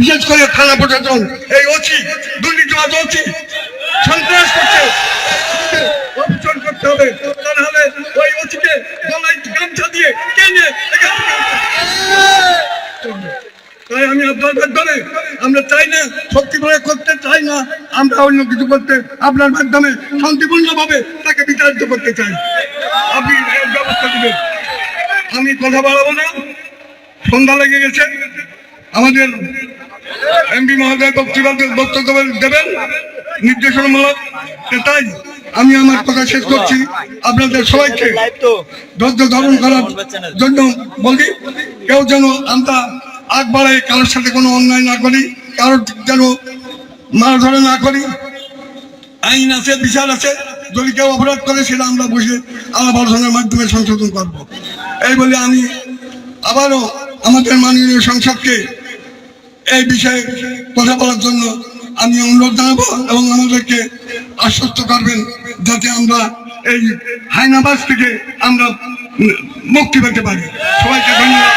বিশেষ করে থানা প্রশাসন, এই অচি দুর্নীতিবাদ অচি সন্ত্রাস করছে। করতে হবে ওই অচিকে গামছা দিয়ে থেকে তাই আমি আপনার মাধ্যমে আমরা চাই না শক্তি প্রয়োগ করতে, চাই না আমরা অন্য কিছু করতে, আপনার মাধ্যমে শান্তিপূর্ণভাবে তাকে বিচারিত করতে চাই। আপনি ব্যবস্থা দিবেন। আমি কথা বাড়াবো না। সন্ধ্যা লেগে গেছে। আমাদের এমপি মহোদয় বক্তব্য বক্তব্য দেবেন। নির্দেশনামূলক। তাই আমি আমার কথা শেষ করছি। আপনাদের সবাইকে ধৈর্য ধারণ করার জন্য বলি, কেউ যেন আমরা আগ বাড়াই, কারোর সাথে কোনো অন্যায় না করি, কারোর যেন মারধরে না করি। আইন আছে, বিচার আছে। যদি কেউ অপরাধ করে, সেটা আমরা বসে আলাপ আলোচনার মাধ্যমে সংশোধন করব। এই বলে আমি আবারও আমাদের মাননীয় সংসদকে এই বিষয়ে কথা বলার জন্য আমি অনুরোধ জানাব এবং আমাদেরকে আশ্বস্ত করবেন যাতে আমরা এই হাইনাবাস থেকে আমরা মুক্তি পেতে পারি সবাইকে ধন্যবাদ।